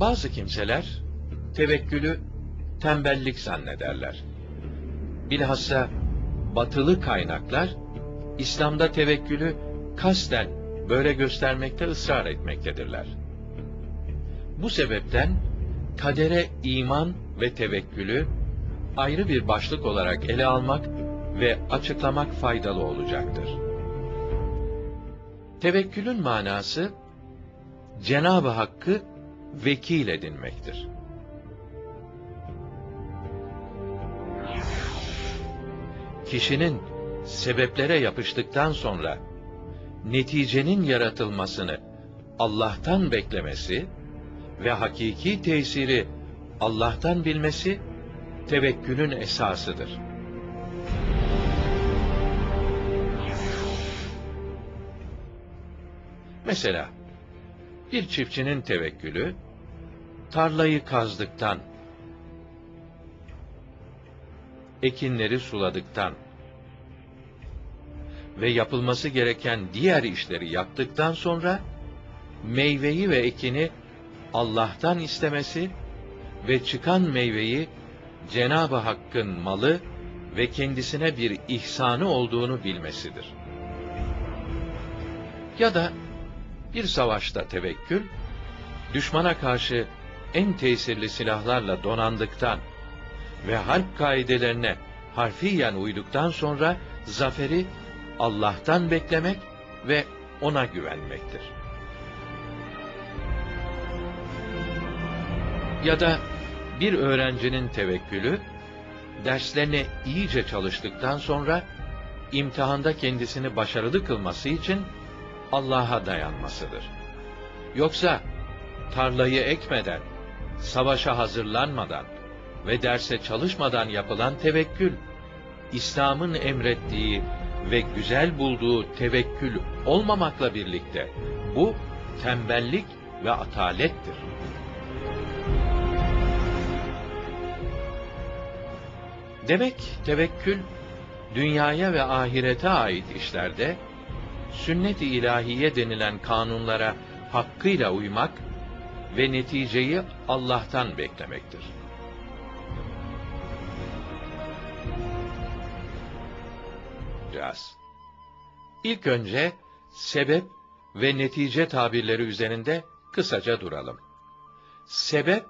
Bazı kimseler tevekkülü tembellik zannederler. Bilhassa batılı kaynaklar İslam'da tevekkülü kasten böyle göstermekte ısrar etmektedirler. Bu sebepten kadere iman ve tevekkülü ayrı bir başlık olarak ele almak ve açıklamak faydalı olacaktır. Tevekkülün manası Cenab-ı Hakk'ı vekil edinmektir. Kişinin sebeplere yapıştıktan sonra neticenin yaratılmasını Allah'tan beklemesi ve hakiki tesiri Allah'tan bilmesi tevekkülün esasıdır. Mesela bir çiftçinin tevekkülü tarlayı kazdıktan, ekinleri suladıktan ve yapılması gereken diğer işleri yaptıktan sonra meyveyi ve ekini Allah'tan istemesi ve çıkan meyveyi Cenab-ı Hakk'ın malı ve kendisine bir ihsanı olduğunu bilmesidir. Ya da bir savaşta tevekkül, düşmana karşı en tesirli silahlarla donandıktan ve harp kaidelerine harfiyen uyduktan sonra zaferi Allah'tan beklemek ve ona güvenmektir. Ya da bir öğrencinin tevekkülü, derslerine iyice çalıştıktan sonra, imtihanda kendisini başarılı kılması için Allah'a dayanmasıdır. Yoksa, tarlayı ekmeden, savaşa hazırlanmadan ve derse çalışmadan yapılan tevekkül, İslam'ın emrettiği ve güzel bulduğu tevekkül olmamakla birlikte, bu tembellik ve atalettir. Demek tevekkül, dünyaya ve ahirete ait işlerde, sünnet-i ilahiye denilen kanunlara hakkıyla uymak ve neticeyi Allah'tan beklemektir. Biraz. İlk önce sebep ve netice tabirleri üzerinde kısaca duralım. Sebep,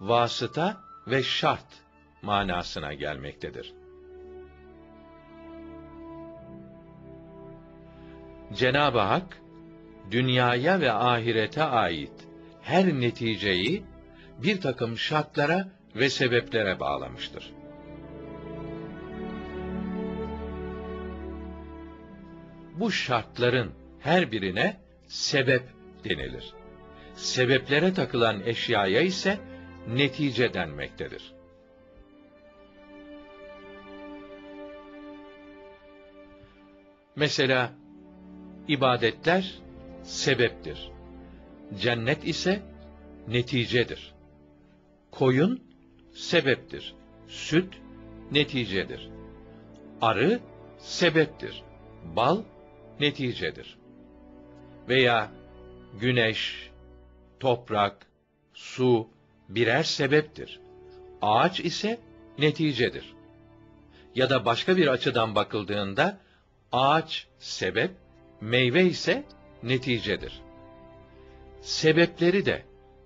vasıta ve şart manasına gelmektedir. Cenab-ı Hak dünyaya ve ahirete ait her neticeyi bir takım şartlara ve sebeplere bağlamıştır. Bu şartların her birine sebep denilir. Sebeplere takılan eşyaya ise netice denmektedir. Mesela ibadetler sebeptir. Cennet ise neticedir. Koyun sebeptir. Süt neticedir. Arı sebeptir. Bal neticedir. Veya güneş, toprak, su birer sebeptir. Ağaç ise neticedir. Ya da başka bir açıdan bakıldığında ağaç sebep, meyve ise neticedir. Sebepleri de,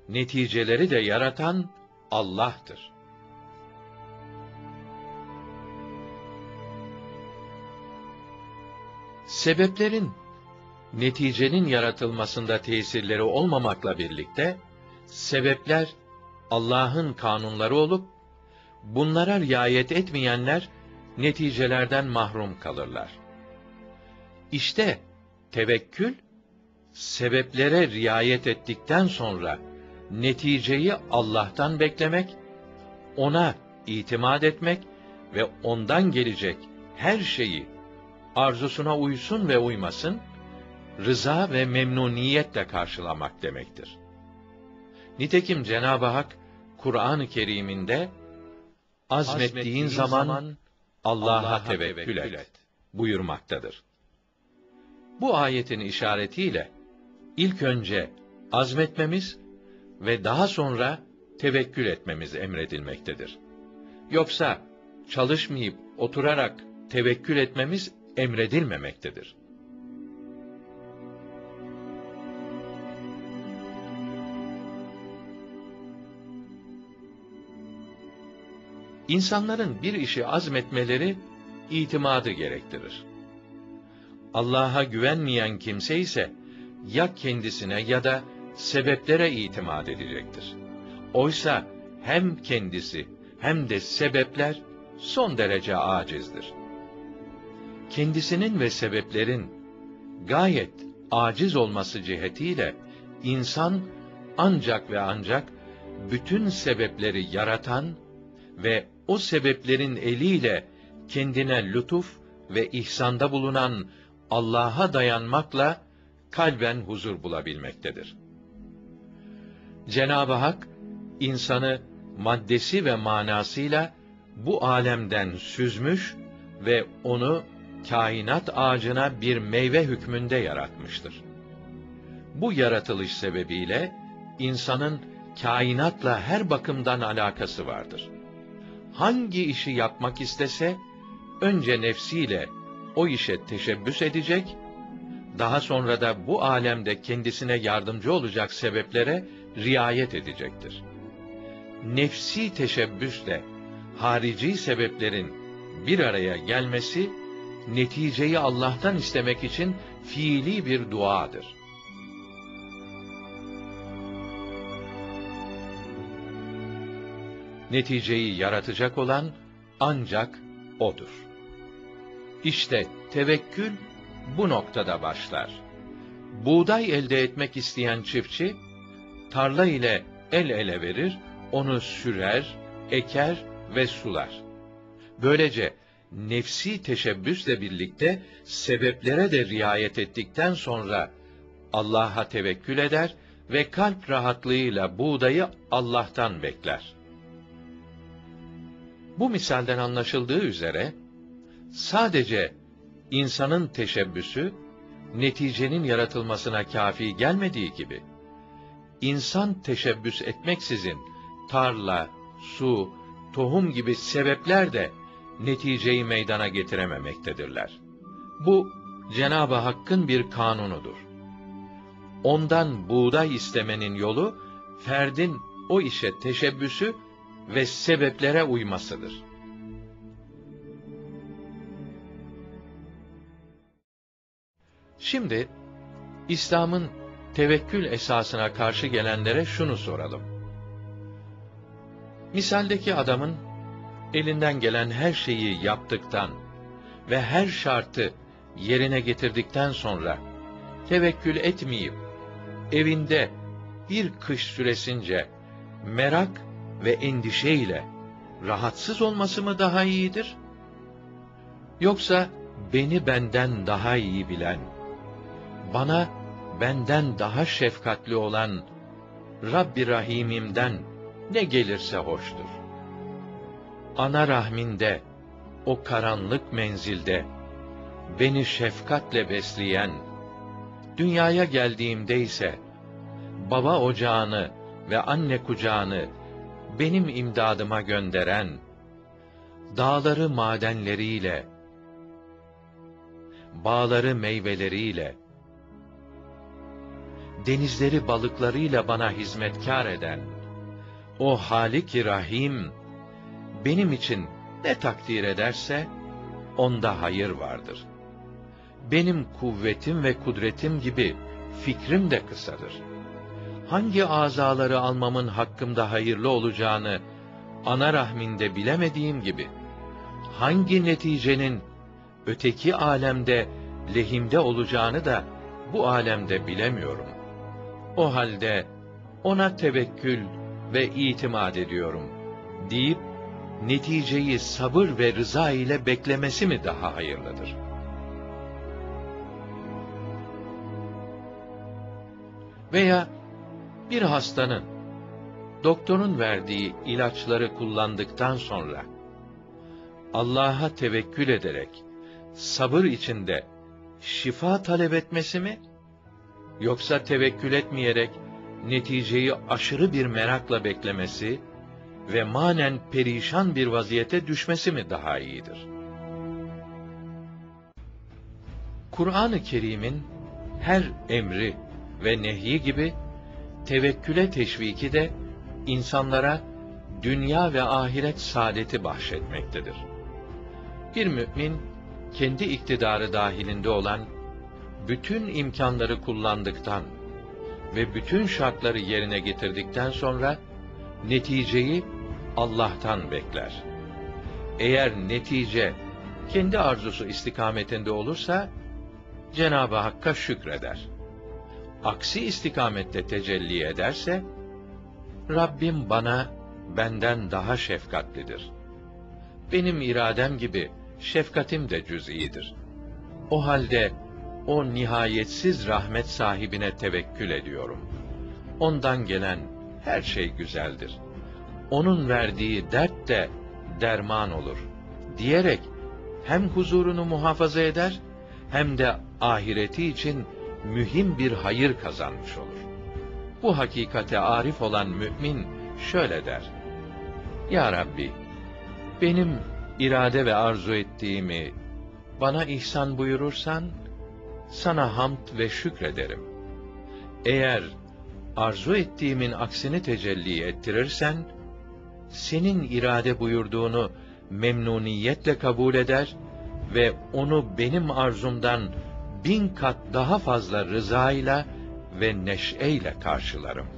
neticeleri de yaratan Allah'tır. Sebeplerin, neticenin yaratılmasında tesirleri olmamakla birlikte, sebepler Allah'ın kanunları olup, bunlara riayet etmeyenler, neticelerden mahrum kalırlar. İşte tevekkül sebeplere riayet ettikten sonra neticeyi Allah'tan beklemek, ona itimat etmek ve ondan gelecek her şeyi arzusuna uysun ve uymasın, rıza ve memnuniyetle karşılamak demektir. Nitekim Cenab-ı Hak Kur'an-ı Kerim'inde azmettiğin zaman Allah'a tevekkül et buyurmaktadır. Bu ayetin işaretiyle ilk önce azmetmemiz ve daha sonra tevekkül etmemiz emredilmektedir. Yoksa çalışmayıp oturarak tevekkül etmemiz emredilmemektedir. İnsanların bir işi azmetmeleri itimadı gerektirir. Allah'a güvenmeyen kimse ise ya kendisine ya da sebeplere itimat edecektir. Oysa hem kendisi hem de sebepler son derece acizdir. Kendisinin ve sebeplerin gayet aciz olması cihetiyle insan ancak ve ancak bütün sebepleri yaratan ve o sebeplerin eliyle kendine lütuf ve ihsanda bulunan Allah'a dayanmakla kalben huzur bulabilmektedir. Cenab-ı Hak insanı maddesi ve manasıyla bu alemden süzmüş ve onu kainat ağacına bir meyve hükmünde yaratmıştır. Bu yaratılış sebebiyle insanın kainatla her bakımdan alakası vardır. Hangi işi yapmak istese önce nefsiyle o işe teşebbüs edecek, daha sonra da bu alemde kendisine yardımcı olacak sebeplere riayet edecektir. Nefsi teşebbüsle harici sebeplerin bir araya gelmesi neticeyi Allah'tan istemek için fiili bir duadır. Neticeyi yaratacak olan ancak odur. İşte tevekkül bu noktada başlar. Buğday elde etmek isteyen çiftçi tarla ile el ele verir, onu sürer, eker ve sular. Böylece nefsi teşebbüsle birlikte sebeplere de riayet ettikten sonra Allah'a tevekkül eder ve kalp rahatlığıyla buğdayı Allah'tan bekler. Bu misalden anlaşıldığı üzere sadece insanın teşebbüsü neticenin yaratılmasına kafi gelmediği gibi insan teşebbüs etmeksizin tarla, su, tohum gibi sebepler de neticeyi meydana getirememektedirler. Bu Cenab-ı Hakk'ın bir kanunudur. Ondan buğday istemenin yolu ferdin o işe teşebbüsü ve sebeplere uymasıdır. Şimdi İslam'ın tevekkül esasına karşı gelenlere şunu soralım. Misaldeki adamın elinden gelen her şeyi yaptıktan ve her şartı yerine getirdikten sonra tevekkül etmeyip evinde bir kış süresince merak ve endişeyle rahatsız olması mı daha iyidir? Yoksa beni benden daha iyi bilen, bana benden daha şefkatli olan Rabbi Rahim'imden ne gelirse hoştur. Ana rahminde, o karanlık menzilde, beni şefkatle besleyen, dünyaya geldiğimde ise, baba ocağını ve anne kucağını benim imdadıma gönderen, dağları madenleriyle, bağları meyveleriyle, denizleri balıklarıyla bana hizmetkar eden, o Halik-i Rahim, benim için ne takdir ederse, onda hayır vardır. Benim kuvvetim ve kudretim gibi fikrim de kısadır. Hangi azaları almamın hakkımda hayırlı olacağını, ana rahminde bilemediğim gibi, hangi neticenin öteki alemde lehimde olacağını da bu alemde bilemiyorum. O halde ona tevekkül ve itimat ediyorum deyip neticeyi sabır ve rıza ile beklemesi mi daha hayırlıdır? Veya bir hastanın doktorun verdiği ilaçları kullandıktan sonra Allah'a tevekkül ederek sabır içinde şifa talep etmesi mi? Yoksa tevekkül etmeyerek neticeyi aşırı bir merakla beklemesi ve manen perişan bir vaziyete düşmesi mi daha iyidir? Kur'an-ı Kerim'in her emri ve nehyi gibi tevekküle teşviki de insanlara dünya ve ahiret saadeti bahşetmektedir. Bir mümin kendi iktidarı dahilinde olan bütün imkanları kullandıktan ve bütün şartları yerine getirdikten sonra neticeyi Allah'tan bekler. Eğer netice kendi arzusu istikametinde olursa Cenab-ı Hakk'a şükreder. Aksi istikamette tecelli ederse Rabbim bana benden daha şefkatlidir. Benim iradem gibi şefkatim de cüz'idir. O halde o nihayetsiz rahmet sahibine tevekkül ediyorum. Ondan gelen her şey güzeldir. Onun verdiği dert de derman olur diyerek hem huzurunu muhafaza eder hem de ahireti için mühim bir hayır kazanmış olur. Bu hakikate arif olan mümin şöyle der: Ya Rabbi, benim irade ve arzu ettiğimi bana ihsan buyurursan sana hamd ve şükrederim. Eğer arzu ettiğimin aksini tecelli ettirirsen senin irade buyurduğunu memnuniyetle kabul eder ve onu benim arzumdan bin kat daha fazla rızayla ve neşeyle karşılarım.